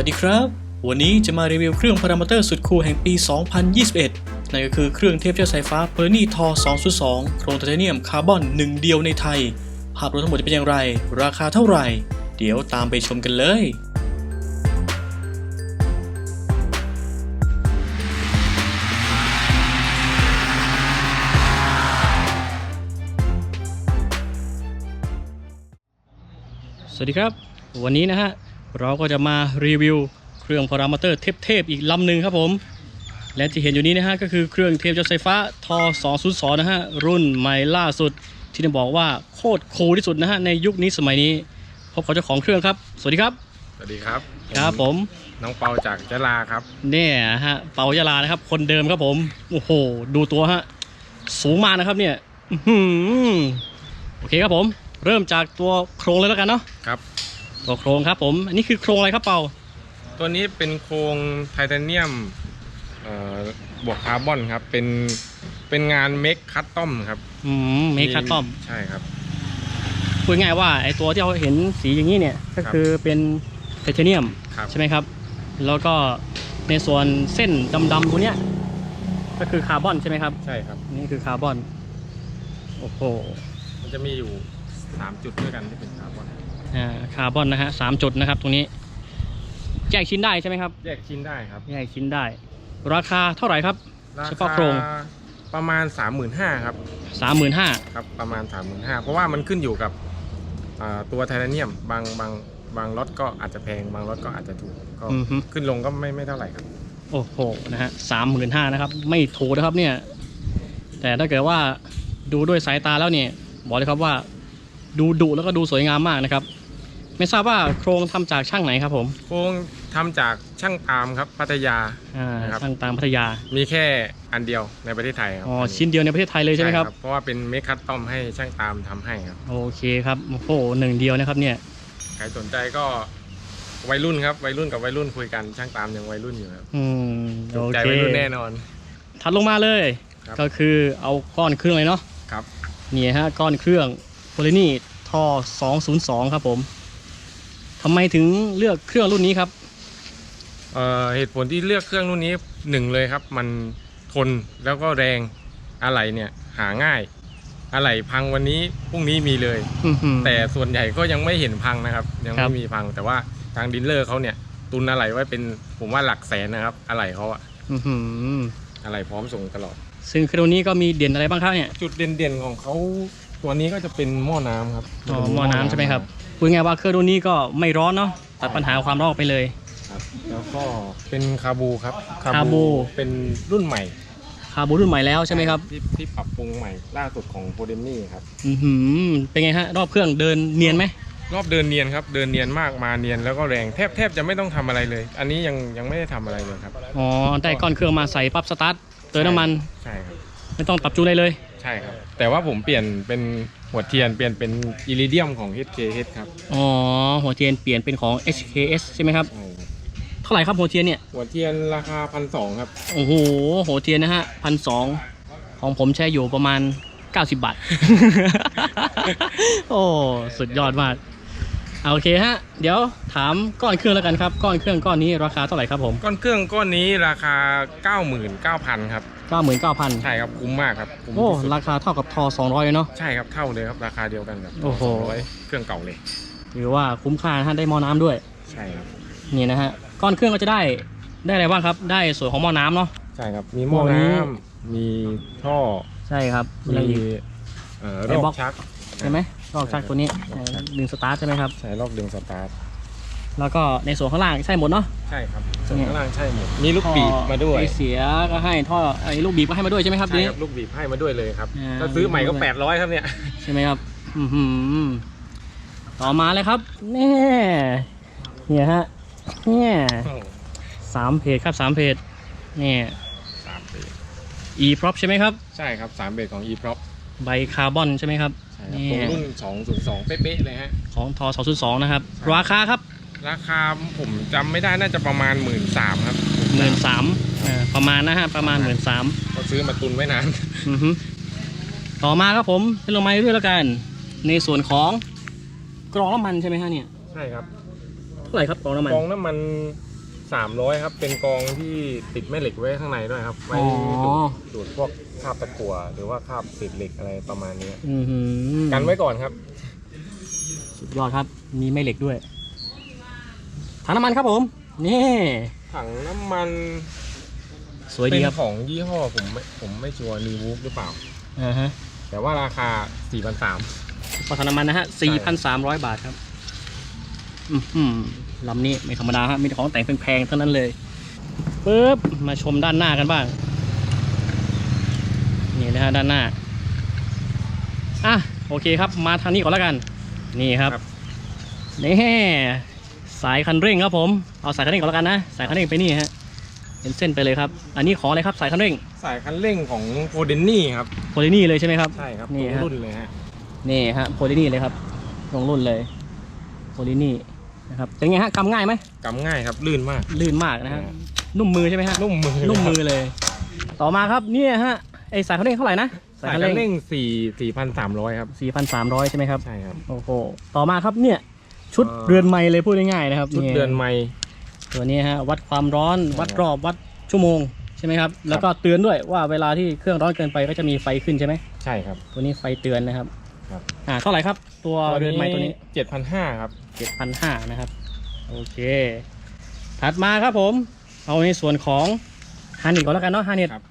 วัสดีครับ วันนี้จะมารีวิวเครื่องพารามอเตอร์สุดคูลแห่งปี 2021 นั่นก็คือเครื่องเทียบเท่าสายฟ้า p e r n i t o 202 โครงไทเทเนียมคาร์บอนหนึ่งเดียวในไทย ภาพรวมทั้งหมดจะเป็นอย่างไร ราคาเท่าไหร่ เดี๋ยวตามไปชมกันเลยสวัสดีครับ วันนี้นะฮะ เราก็จะมารีวิวเครื่องพารามอเตอร์เทพๆอีกลำหนึ่งครับผม และที่เห็นอยู่นี้นะฮะก็คือเครื่องเทปจดไฟฟ้าท202นะฮะรุ่นใหม่ล่าสุด ที่จะบอกว่าโคตรคูลที่สุดนะฮะในยุคนี้สมัยนี้พบกับเจ้าของเครื่องครับ สวัสดีครับ สวัสดีครับครับผมน้องเปาจากยะลาครับเนี่ยฮะเปายาลานะครับ คนเดิมครับผมโอ้โหดูตัวฮะสูงมากนะครับเนี่ยอื้อหือโอเคครับผม เริ่มจากตัวโครงเลยแล้วกันเนาะครับ ตัวโครงครับผม อันนี้คือโครงอะไรครับเปาตัวนี้เป็นโครงไทเทเนียมบวกคาร์บอนครับ เป็นเป็นงานเมคคัตตอมครับ อืมเมคคัตตอมใช่ครับพูดง่ายว่าไอตัวที่เราเห็นสีอย่างนี้เนี่ย ก็คือเป็นไทเทเนียมใช่ไหมครับ แล้วก็ในส่วนเส้นดำๆตัวเนี้ยก็คือคาร์บอนใช่ไหมครับ ใช่ครับ นี่คือคาร์บอน โอ้โห มันจะมีอยู่ 3 จุดด้วยกันที่เป็น คาร์บอนอ่าคาร์บอนนะฮะสามจุดนะครับ ตรงนี้ แยกชิ้นได้ใช่ไหมครับ แยกชิ้นได้ครับ แยกชิ้นได้ ราคาเท่าไหร่ครับราเฉพาะคาโครงประมาณ 35,000ครับสามหมื่นห้าครับ ประมาณ 35,000เพราะว่ามันขึ้นอยู่กับอ่าตัวไทเทเนียมบางบางบางรถก็อาจจะแพง บางรถก็อาจจะถูกก็อือฮึขึ้นลงก็ไม่ไม่เท่าไหร่ครับ โอ้โหนะฮะสามหมื่นห้านะครับ ไม่ถูกนะครับเนี่ย แต่ถ้าเกิดว่าดูด้วยสายตาแล้วเนี่ย บอกเลยครับว่า ดูดุแล้วก็ดูสวยงามมากนะครับ ไม่ทราบว่าโครงทำจากช่างไหนครับผมโครงทำจากช่างตามครับพัทยา อ่านะครับ ช่างตามพัทยามีแค่อันเดียวในประเทศไทยครับอ๋อชิ้นเดียวในประเทศไทยเลยใช่ไหมครับ เพราะว่าเป็นเมคคัตตอมให้ช่างตามทำให้ครับโอเคครับโอ้โหหนึ่งเดียวนะครับเนี่ย ใครสนใจก็วัยรุ่นครับวัยรุ่นกับวัยรุ่นคุยกันช่างตามยังวัยรุ่นอยู่ครับอืมถูโอกใจเควัยรุ่นแน่นอน ถัดลงมาเลย ครับ ก็คือเอาก้อนเครื่องเลยเนาะครับนี่ฮะก้อนเครื่องโพลินี่ท่อ202 ครับผม ทำไมถึงเลือกเครื่องรุ่นนี้ครับเอ่อเหตุผลที่เลือกเครื่องรุ่นนี้หนึ่งเลยครับ มันทนแล้วก็แรงอะไหล่เนี่ยหาง่าย อะไหล่พังวันนี้พรุ่งนี้มีเลย อื้อหือ แต่ส่วนใหญ่ก็ยังไม่เห็นพังนะครับ ยังครัไม่บ มีพังแต่ว่าทางดีลเลอร์เขาเนี่ย ตุนอะไหล่ไว้เป็นผมว่าหลักแสนนะครับ อะไหล่เขาอะอื้อหืออะไหล่พร้อมส่งตลอด ซึ่งเครื่องนี้ก็มีเด่นอะไรบ้างครับเนี่ย จุดเด่นๆของเขาตัวนี้ก็จะเป็นหม้อน้ำครับอ๋อหม้อน้ำใช่ไหมครับ พูดง่ายๆว่าเครื่องรุ่นนี้ก็ไม่ร้อนเนาะตัดปัญหาความร้อนออกไปเลย ครับแล้วก็เป็นคาบูครับคาบู เป็นรุ่นใหม่คาร์บูรุ่นใหม่แล้วใช่ไหมครับที่ที่ปรับปรุงใหม่ล่าสุดของโพเดมี่ครับอือหือเป็นไงฮะรอบเครื่องเดินเนียนไหมรอบเดินเนียนครับเดินเนียนมากมาเนียนแล้วก็แรงแทบแทบจะไม่ต้องทำอะไรเลย อันนี้ยังยังไม่ได้ทำอะไรเลยครับ อ๋อได้ก้อนเครื่องมาใส่ปั๊บสตาร์ทเติมน้ำมันใช่ครับ ไม่ต้องปรับจูนอะไรเลย ใช่ครับ แต่ว่าผมเปลี่ยนเป็น หัวเทียนเปลี่ยนเป็นอิริเดียมของ HKH ครับอ๋อหัวเทียนเปลี่ยนเป็นของ HKS ใช่ไหมครับใช่ครับเท่าไหร่ครับหัวเทียนเนี่ย หัวเทียนราคาพันสองครับโอ้โหหัวเทียนนะฮะพันสองของผมใช้อยู่ประมาณ 90 บาท โอ้สุดยอดมากเอาโอเคฮะ เดี๋ยวถามก้อนเครื่องแล้วกันครับ ก้อนเครื่องก้อนนี้ราคาเท่าไหร่ครับผม ก้อนเครื่องก้อนนี้ราคา 99,000ครับ 99,000 ใช่ครับคุ้มมากครับคุ้มโอ้ ที่สุดราคาเท่ากับทอ200เลยเนาะ ใช่ครับเท่าเลยครับราคาเดียวกันกับโอ้โห200เครื่องเก่าเลยถือว่าคุ้มค่านะฮะได้หม้อน้ำด้วย ใช่ครับนี่นะฮะ ก้อนเครื่องก็จะได้ ได้อะไรบ้างครับ ได้ส่วนของหม้อน้ำเนาะ ใช่ครับมีหม้อหม้อนี้น้ำมีท่อใช่ครับมีแล้วอีก เอ่อไอ้รบล็ออกกชัก ใช่ไหมรอบชักตัวนี้รอบชักดึงสตาร์ทใช่ไหมครับ ใช่รอบดึงสตาร์ท แล้วก็ในส่วนข้างล่างใช่หมดเนาะ ใช่ครับตรงนี้ข้างล่างใช่หมดมีลูกบีบมาด้วยไอเสียก็ให้ท่อไอ้ลูกบีบก็ให้มาด้วยใช่ไหมครับใช่นี้ครับลูกบีบให้มาด้วยเลยครับอ่าถ้าซื้อใหม่ก็800ครับเนี่ยใช่ไหมครับอือหือต่อมาเลยครับแน่เนี่ยฮะเนี่ยสามเพจครับสามเพจเนี่ยสามเบรก e prop ใช่ไหมครับ ใช่ครับสามเบรกของ e prop ใบคาร์บอนใช่ไหมครับใช่ครับนี่ตรงรุ่น202เป๊ะๆเลยฮะของทอ202นะครับราคาครับ ราคาผมจำไม่ได้น่าจะประมาณ1 3ื่นครับหมื่นสามประมาณนะฮะประมาณหมื่นสามเขาซื้อมาตุนไว้นานอือฮึต่อมาครับผมเป็นลงมาด้วยแล้วกัน ในส่วนของกรองน้ำมันใช่ไหมฮะเนี่ยใช่ครับเท่าไหร่ครับกรองน้ำมันกองน้ำมัน300ครับ เป็นกองที่ติดแม่เหล็กไว้ข้างในด้วยครับไว้อ๋อดูดดูดพวกคราบตะกั่วหรือว่าคราบเศษเหล็กอะไรประมาณนี้อือหือกันไว้ก่อนครับ สุดยอดครับมีแม่เหล็กด้วย ถังน้ำมันครับผม นี่ถังน้ำมันสวยดีเป็นครับของยี่ห้อผมไม่ผมไม่ชัวร์นีวูฟหรือเปล่า อ่าฮะแต่ว่าราคา 4,300 พอถังน้ำมันนะฮะ4,300 บาทครับอือหือลำนี้ไม่ธรรมดาฮะมีแต่ของแต่งแพงๆทั้งนั้นเลยปึ๊บมาชมด้านหน้ากันบ้างนี่นะฮะด้านหน้าอะโอเคครับ มาทางนี้ก่อนแล้วกัน นี่ครับครับ นี่ สายคันเร่งครับผมเอาสายคันเร่งก่อนแล้วกันนะสายคันเร่งไปนี่ฮะเป็นเส้นไปเลยครับ อันนี้ของอะไรครับสายคันเร่งสายคันเร่งของโฟเดนนี่ครับโพลินี่เลยใช่ไหมครับ ใช่ครับนี่ตัวฮะ รุ่นเลยฮะนี่ฮะโพลินี่เลยครับลงรุ่นเลยโพลินี่นะครับเป็นไงฮะกำง่ายไหมกำง่ายครับลื่นมาก ลื่นมากนะฮะนุ่มมือใช่ไหมฮะนุ่มมือนุ่มมือเลย ต่อมาครับเนี่ยฮะไอสายคันเร่งเท่าไหร่นะสายคันเร่ง4 4,300ครับ สี่พันสามร้อยใช่ไหมครับใช่ครับ โอ้โหต่อมาครับเนี่ย ชุดเอ่อเรือนไม้เลยพูดง่ายๆนะครับชุดยเดือนไม่ตัวนี้ฮะวัดความร้อนใช่ครับวัดรอบวัดชั่วโมงใช่ไหมครับ แล้วก็เตือนด้วยว่าเวลาที่เครื่องร้อนเกินไปก็จะมีไฟขึ้นใช่ไหมใช่ครับ ตัวนี้ไฟเตือนนะครับครับอ่าเท่าไหร่ครับ ตัวเรือนไม้ตัวนี้7,500ครับเจ็ดพันห้านะครับโอเค ถัดมาครับผม เอาในส่วนของฮานิ t ก่อนแล้วกันเนาะฮานิ t ครับ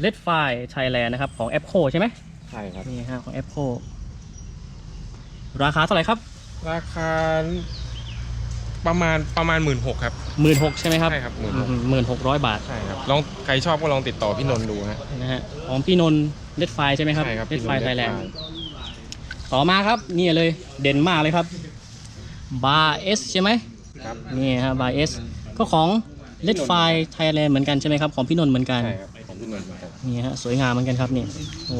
เลดไฟไทยแลนด์นะครับของ a p p o ใช่ไหมใช่ครับนี่ฮะของ a p p o ราคาเท่าไหร่ครับ ราคาประมาณประมาณ16,000ครับ หมื่นหกใช่ไหมครับใช่ครับหมื่นหกร้อยบาท16,000ใช่ครับลองใครชอบก็ลองติดต่อพี่นนท์ดูฮะนะฮะของพี่นนท์เลดไฟใช่ไหมครับใช่ครับเลดไฟพี่นนท์ไทยแลนด์ Red Fire ต่อมาครับนี่เลยเด่นมากเลยครับบาร์เอสใช่ไหมครับนี่ฮะบาร์เอสก็ของเลดไฟไทยแลนด์เหมือนกันใช่ไหมครับของพี่นนท์เหมือนกันใช่ครับของพี่นนท์เหมือนกันนี่ฮะสวยงามเหมือนกันครับนี่โอ้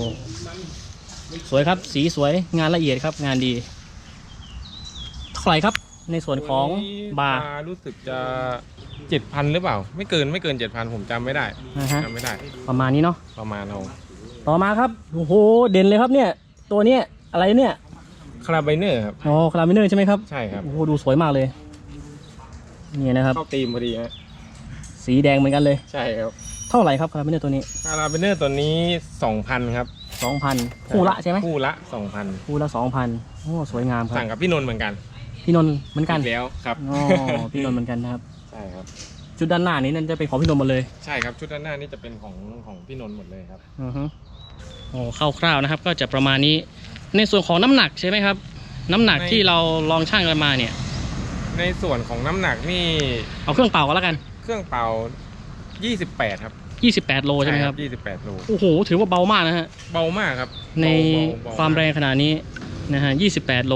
สวยครับสีสวยงานละเอียดครับงานดี เท่าไหร่ครับ ในส่วนของตัวนี้บาร์รู้สึกจะเจ็ดพันหรือเปล่า ไม่เกินไม่เกินเจ็ดพันผมจำไม่ได้นะฮะจำไม่ได้ ประมาณนี้เนาะประมาณเอาต่อมาครับโอ้โหเด่นเลยครับเนี่ย ตัวเนี้ยอะไรเนี่ยคาราไบเนอร์ครับอ๋อคาราบิเนอร์ใช่ไหมครับใช่ครับโอ้โหดูสวยมากเลยนี่นะครับเข้าตีมพอดีฮะสีแดงเหมือนกันเลย ใช่ครับ เท่าไหร่ครับคาราบิเนอร์ตัวนี้คาราไบเนอร์ตัวนี้สองพันครับสองพันคู่ละใช่ไหมคู่ละสองพันคู่ละสองพันโอ้สวยงามครับสั่งกับพี่นนท์เหมือนกัน พี่นนท์เหมือนกันอีแล้วครับอ๋อพี่นนท์เหมือนกันนะครับ ใช่ครับจุดด้านหน้านี้นั่นจะเป็นของพี่นนท์หมดเลยใช่ครับชุดด้านหน้านี่จะเป็นของของพี่นนท์หมดเลยครับอือฮึโอ้คร่าวๆนะครับ ก็จะประมาณนี้ ในส่วนของน้ำหนักใช่ไหมครับ น้ำหนักในที่เราลองช่างกันมาเนี่ย ในส่วนของน้ำหนักนี่เอาเครื่องเป่าก็แล้วกัน เครื่องเป่า 28 ครับ28 โลใช่ไหมครับ28โลโอ้โห ถือว่าเบามากนะฮะ เบามากครับในเบาเบเบความแรงขนาดนี้ นะฮะ 28 โล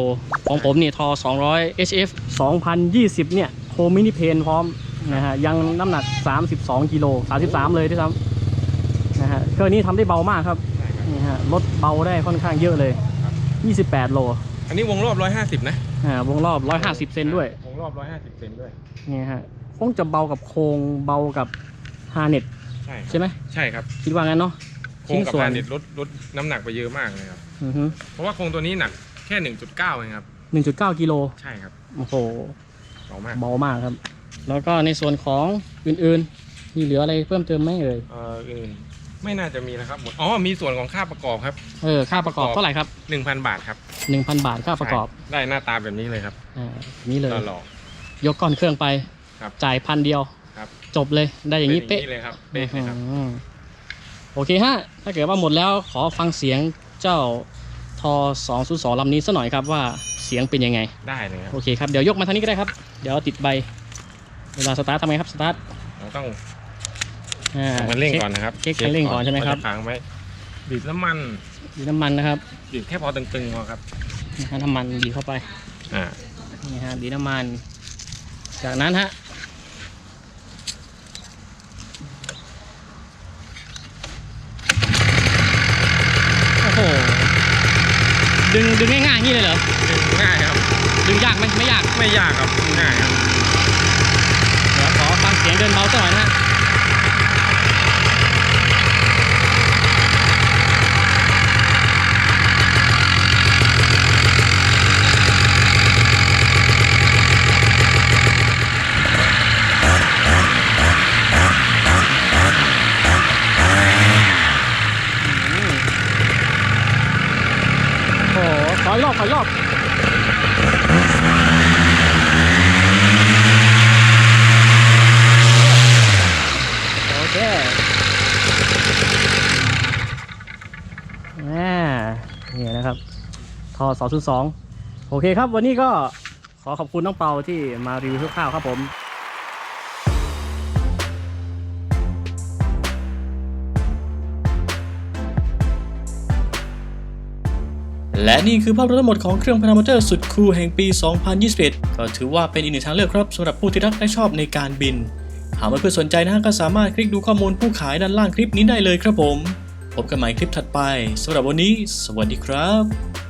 ของผมนี่ทอ 200 HF 2020 เนี่ยโคมินิเพนพร้อมนะฮะ ยังน้ำหนัก 32 กิโล 33 เลยด้วยซ้ำนะฮะเครื่องนี้ทำได้เบามากครับใช่ครับนี่ฮะลดเบาได้ค่อนข้างเยอะเลย 28 โล อันนี้วงรอบ 150 นะอ่าวงรอบ 150 เซนด้วย วงรอบ 150 เซนด้วยนี่ฮะคงจะเบากับโครงเบากับฮาร์เน็ตใช่ครับใช่ไหมใช่ครับ คิดว่างั้นเนาะ โครงกับชิ้นส่วน พานิดลดลดน้ำหนักไปเยอะมากเลยครับ อือฮึเพราะว่าโครงตัวนี้หนักแค่ 1.9เองครับ1.9กิโลใช่ครับโอ้โห เบามากเบามากครับ แล้วก็ในส่วนของอื่นๆ มีเหลืออะไรเพิ่มเติมไหมเอ่ย เอ่ออื่นไม่น่าจะมีนะครับหมดอ๋อมีส่วนของค่าประกอบครับ เออ ค่าประกอบเท่าไหร่ครับ 1,000 บาทครับ1,000 บาทค่าประกอบใช่ได้หน้าตาแบบนี้เลยครับอ่านี่เลย หล่อ ยกก้อนเครื่องไป ครับจ่ายพันเดียวๆครับ จบเลย ได้อย่างนี้ป็เป๊ะเลยครับเป๊ะเลยครับ อืม โอเคฮะ ถ้าเกิดว่าหมดแล้วขอฟังเสียงเจ้าทอ202ลำนี้สักหน่อยครับว่าเสียงเป็นยังไง ได้เลยครับ โอเคครับ เดี๋ยวยกมาทางนี้ก็ได้ครับ เดี๋ยวติดใบ เวลาสตาร์ททำไงครับ สตาร์ทเราต้องอ่าคันเร่งก่อนนะครับเช็คคันเร่งก่อนใช่ไหมครับเาจะค้างไว้บีบน้ำมันดีน้ำมันนะครับบีบแค่พอตึงๆพอครับนะฮะน้ำมันดีเข้าไป อ่า นี่ฮะดีน้ำมัน จากนั้นฮะ โอ้โห ดึงดึงง่ายๆอย่างนี้เลยเหรอดึงง่ายครับ ดึงยากไหมไม่ยาก ไม่ยากครับ ง่ายครับ เดี๋ยวขอฟังเสียงเดินเบาสักหน่อยนะฮะ อบขออีกรอบโอเคแม่นี่นะครับ ทอ202 โอเคครับ วันนี้ก็ขอขอบคุณน้องเปาที่มารีวิวคร่าวครับผมและนี่คือภาพรวมทั้งหมดของเครื่องพารามิเตอร์สุดคูลแห่งปี 2021 ก็ถือว่าเป็นอีกหนึ่งทางเลือกครับสำหรับผู้ที่รักและชอบในการบิน หากเพื่อนๆสนใจนะก็สามารถคลิกดูข้อมูลผู้ขายด้านล่างคลิปนี้ได้เลยครับผม พบกันใหม่คลิปถัดไปสำหรับวันนี้ สวัสดีครับ